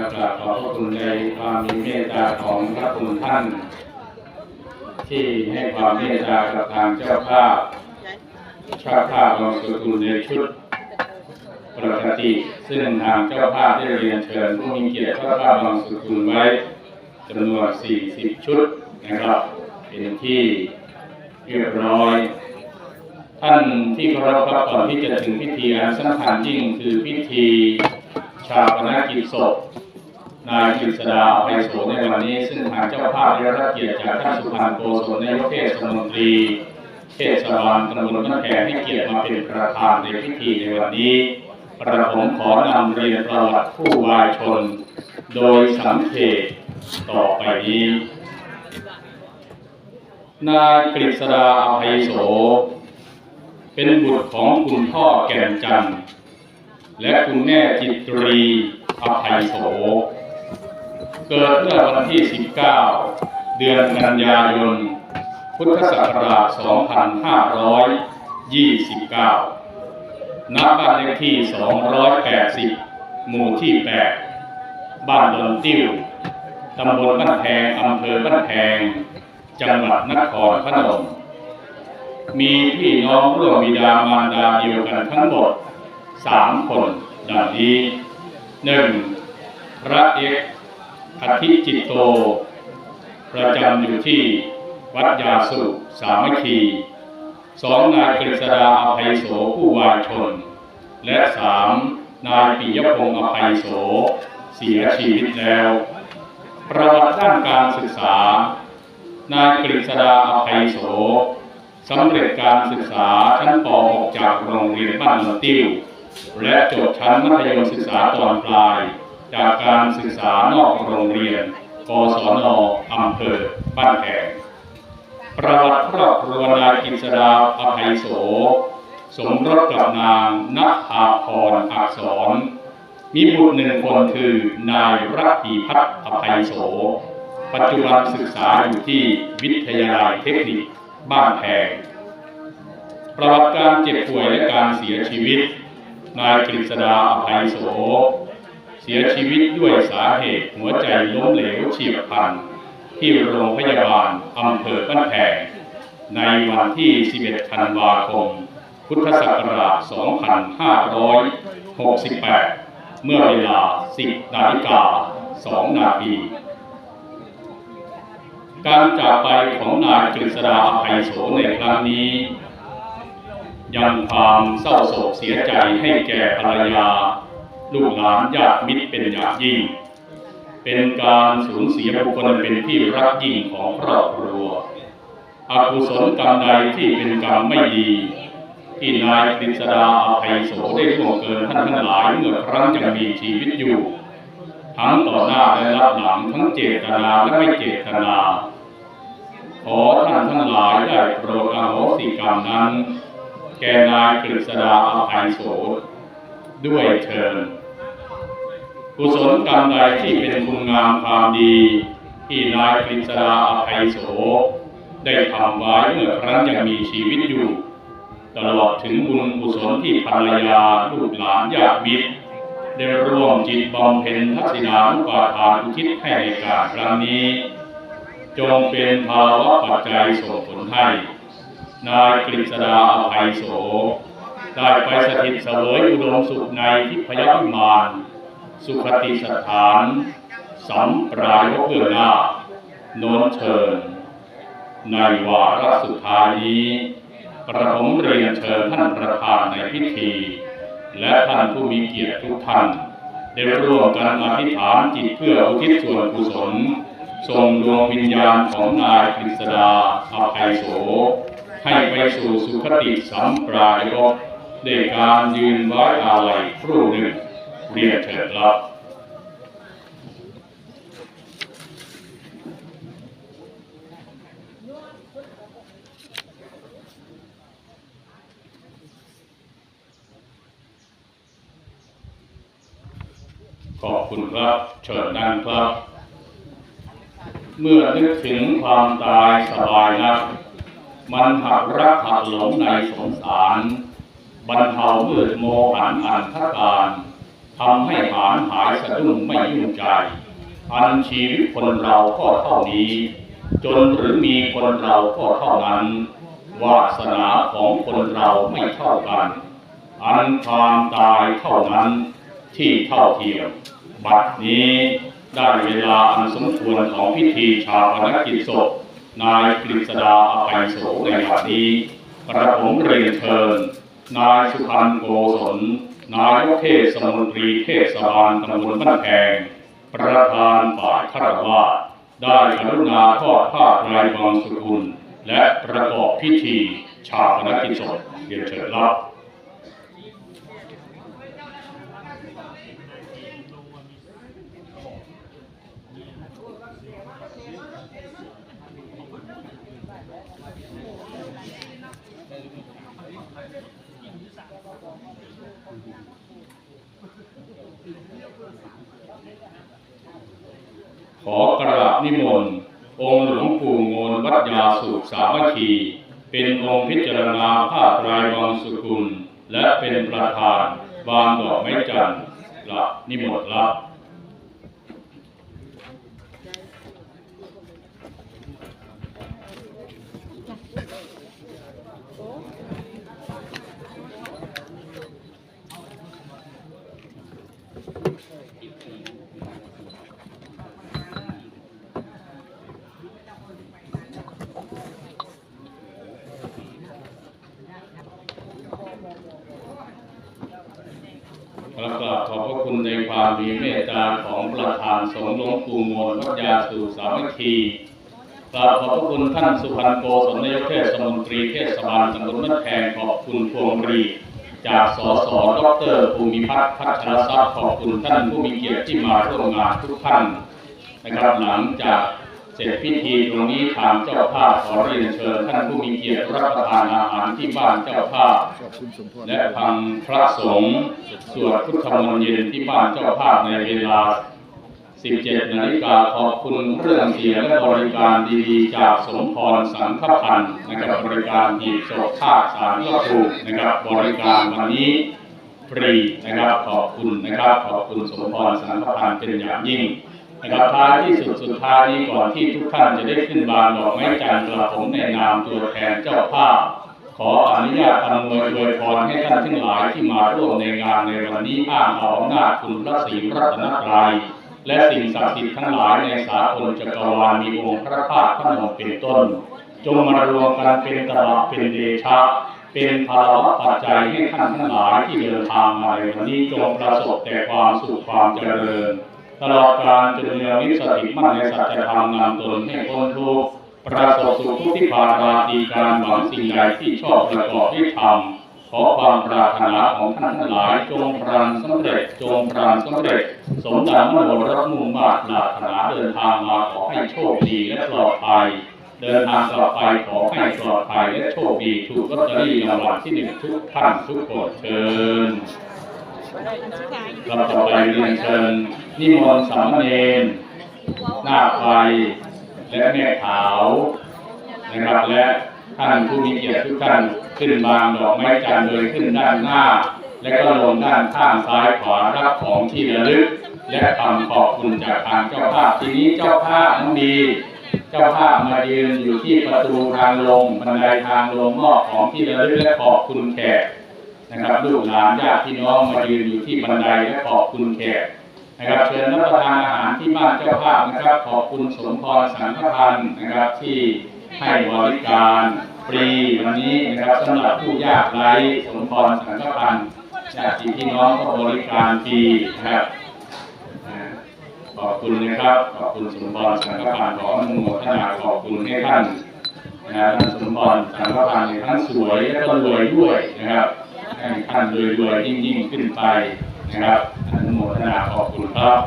และกราบขอบพระคุณในความมีเมตตาของพระคุณท่าน ที่ให้ความเมตตากับทางเจ้าภาพชาติภาพของสุกุลในชุดปกติซึ่งทางเจ้าภาพได้เรียนเชิญผู้มีเกียรติเจ้าภาพบางสุกุลไว้จำนวน 40 ชุดนะครับเป็นที่เรียบร้อยท่านที่เคารพครับก่อนที่จะถึงพิธีอันสำคัญยิ่งคือพิธีชาปนกิจศพ นายกฤษดาอภัยโสในวันนี้ ซึ่งทางเจ้าภาพได้รับเกียรติจากท่านสุพรรณโกศลนายกเทศมนตรีเทศบาลตำบลบ้านแพงให้เกียรติมาเป็นประธานในพิธีในวันนี้ประผมขอนำเรียนประวัติผู้วายชน โดยสังเขปต่อไปนี้ นายกฤษดาอภัยโส เป็นบุตรของคุณพ่อแก่นจันทร์และคุณแม่จิตรีอภัยโส เกิดเมื่อวันที่ 19 เดือนกันยายน พุทธศักราช 2529ณบ้านเลขที่ 280 หมู่ที่ 8 บ้านดอนติ้ว ตำบลบ้านแพง อำเภอบ้านแพง จังหวัดนครพนม มีพี่น้องร่วมบิดามารดาเดียวกันทั้งหมดสามคนดังนี้หนึ่งพระเอก อธิจิตโต ประจำอยู่ที่วัดยาสุสามัคคีสองนายกฤษดาอภัยโสผู้วายชน และสามนายปิยพงศ์อภัยโส เสียชีวิตแล้ว ประวัติด้านการศึกษา นายกฤษดาอภัยโสสำเร็จการศึกษาชั้นป .6 จากโรงเรียนบ้านนนติ้ว และจบชั้นมัธยมศึกษาตอนปลาย จากการศึกษานอกโรงเรียน กศนอำเภอ บ้านแพงประวัติครอบครัวนายกิษดาอภัยโส สมรสกับนางณภาพรอักษร มีบุตรหนึ่งคนคือนายรัตีพัฒน์อภัยโส ปัจจุบันศึกษาอยู่ที่วิทยาลัยเทคนิคบ้านแพงประวัติการเจ็บป่วยและการเสียชีวิต นายกฤษดาอภัยโส สียชีวิตด้วยสาเหตุหัวใจล้มเหลวเฉียบพลัน ที่โรงพยาบาลอำเภอบ้านแพงในวันที่ 11 ธันวาคม พุทธศักราช 2568 เมื่อเวลา 10 นาฬิกา 2 นาที การจากไปของนายกฤษดาอภัยโสในครั้งนี้ ยังความเศร้าโศกเสียใจให้แก่ภรรยา ลูกหลานญาติมิตรเป็นอย่างยิ่ง เป็นการสูญเสียบุคคลเป็นที่รักยิ่งของครอบครัวอกุศลกรรมใดที่เป็นกรรมไม่ดี ที่นายกฤษดาอภัยโสได้ล่วงเกินท่านทั้งหลายเมื่อครั้งยังมีชีวิตอยู่ ทั้งต่อหน้าและรับหลังทั้งเจตนาและไม่เจตนา ขอท่านทั้งหลายได้โปรดอโหสิกรรมนั้น แก่นายกฤษดาอภัยโสด้วยเชิญ กุศลกรรมใดที่เป็นคุณงามความดี ที่นายกฤษดาอภัยโส ได้ทำไว้เมื่อครั้งยังมีชีวิตอยู่ ตลอดถึงบุญกุศลที่ภรรยาลูกหลานญาติมิตร ได้ร่วมจิตบำเพ็ญทักษิณานุปาทานอุทิศให้ในการครั้งนี้ จงเป็นภาวะปัจจัยส่งผลให้นายกฤษดาอภัยโส ได้ไปสถิตเสวยอุดมสุขในทิพยวิมาน สุขติสถานสัมปรายภพเบื้องหน้าโน้นเชิญ ในวาระสุดท้ายนี้กระผมเรียนเชิญท่านประธานในพิธี และท่านผู้มีเกียรติทุกท่าน ได้ร่วมกันอธิษฐานจิตเพื่ออุทิศส่วนกุศลส่งดวงวิญญาณของนายกฤษดาอภัยโส ให้ไปสู่สุคติสัมปรายภพด้วยการยืนไว้อาลัยครู่หนึ่ง เรียนเถิดรับขอบคุณครับเชิญนั่งครับ เมื่อนึกถึงความตายสบายนักมันหักรักหักหลงในสงสาร บรรเทาเมืดโมหันอันทการ ทำให้หานหายสะดุ้งไม่ยุ่งใจอันชีวิตคนเราก็เท่านี้ จนหรือมีคนเราก็เท่านั้น วาสนาของคนเราไม่เท่ากัน อันความตายเท่านั้นที่เท่าเทียม บัดนี้ได้เวลาอันสมควรของพิธีชาปนกิจศพนายกฤษดาอภัยโสในวันนี้กระผมเรียนเชิญ นายสุพันโกศล นายกเทศมนตรีเทศบาลตำบลบ้านแพงประธานฝ่ายคารวาสได้กรุณาทอดผ้าไตรบางสุกุล และประกอบพิธีชาปนกิจศพเรียนเชิญรับ ขอกราบนิมนต์องค์หลวงปู่โงนวัดยาสุขสามัคคี เป็นองค์พิจารณาภาพไตรวังสุกุล และเป็นประธานวางดอกไม้จันทร์กละนิมนต์รับ ขอกราบขอบพระคุณในความมีเมตตาของประธานสงฆ์หลวงปู่โมนวัดยาสู่สามัคคีกราบขอบพระคุณท่านสุพันธ์โกศลนายกเทศมนตรีเทศบาลตำบลบ้านแพงขอบคุณพวงรีจากสสดรภูมิพัฒน์พัชรทรัพย์ขอบคุณท่านผู้มีเกียรติที่มาร่วมงานทุกท่านนะครับหลังจาก เสร็จพิธีตรงนี้ทางเจ้าภาพขอเรียนเชิญท่านผู้มีเกียรติรับประทานอาหารที่บ้านเจ้าภาพ และพังพระสงฆ์สวดพุทธมนต์เย็นที่บ้านเจ้าภาพในเวลา 17 นาฬิกาขอบคุณเครื่องเสียงและบริการดีๆ จากสมพรสังฆพันธ์นะครับบริการหีบศพชาติสารพระภูนะครับบริการวันนี้ฟรีนะครับขอบคุณนะครับขอบคุณสมพรสังฆพันธ์เป็นอย่างยิ่ง นะครับท้ายที่สุดสุดท้ายนี้ก่อนที่ทุกท่านจะได้ขึ้นบานดอกไม้จันทร์กระผมในนามตัวแทนเจ้าภาพขออนุญาตอำนวยอวยพรให้ท่านทั้งหลายที่มาร่วมในงานในวันนี้อ้างเอาอำนาจคุณพระศรีรัตนตรัยและสิ่งศักดิ์สิทธิ์ทั้งหลายในสากลจักรวาลมีองค์พระธาตุพระนมเป็นต้น จงมารวมกันเป็นตลอดเป็นเดชะ เป็นภาระปัจจัยให้ท่านทั้งหลายที่เดินทางมาในวันนี้จงประสบแต่ความสุขความเจริญ ตลอดการจนเนืองนิสติมั่นในสัจธรรมนำตนให้พ้นทุกข์ประสบสุขทุกที่พาราตีการหวังสิ่งใดที่ชอบประกอบที่ทำขอความปรารถนาของท่านทั้งหลายจงพรันสำเร็จจงพรันสำเร็จ สมดังมโนรัตมุ่งมาตรปรารถนาเดินทางมาขอให้โชคดีและปลอดภัยเดินทางกลับไปขอให้ปลอดภัยและโชคดีถูกลอตเตอรี่รางวัลที่หนึ่งทุกท่านทุกคนเชิญ ลำต่อไปเรียนเชิญนิมนต์สามเณรหน้าไฟและแม่ขาวนะครับและท่านผู้มีเกียรติทุกท่านขึ้นบางดอกไม้จันทร์โดยขึ้นด้านหน้า และก็ลงด้านข้างซ้ายขวารับของที่ระลึก และคำขอบคุณจากทางเจ้าภาพทีนี้เจ้าภาพน้องดี เจ้าภาพมายืนอยู่ที่ประตูทางลงบันไดทางลงมอบของที่ระลึกและขอบคุณแขก นะครับลูกหลานญาติพี่น้องมายืนอยู่ที่บันไดและขอบคุณแขกนะครับเชิญรับประทานอาหารที่บ้านเจ้าภาพนะครับ ขอบคุณสมพรสังฆพันธ์นะครับที่ให้บริการฟรีวันนี้นะครับสำหรับผู้ยากไร้สมพรสังฆพันธ์ญาติพี่น้องก็บริการฟรีนะครับอ่าขอบคุณนะครับ ขอบคุณสมพรสังฆพันธ์ขออนุโมทนาขอบคุณให้ท่านนะครับท่านสมพรสังฆพันธ์เนี่ยทั้งสวยและก็รวยด้วยนะครับ ให้ท่านรวยๆยิ่งๆขึ้นไปนะครับอนุโมทนาขอบคุณครับ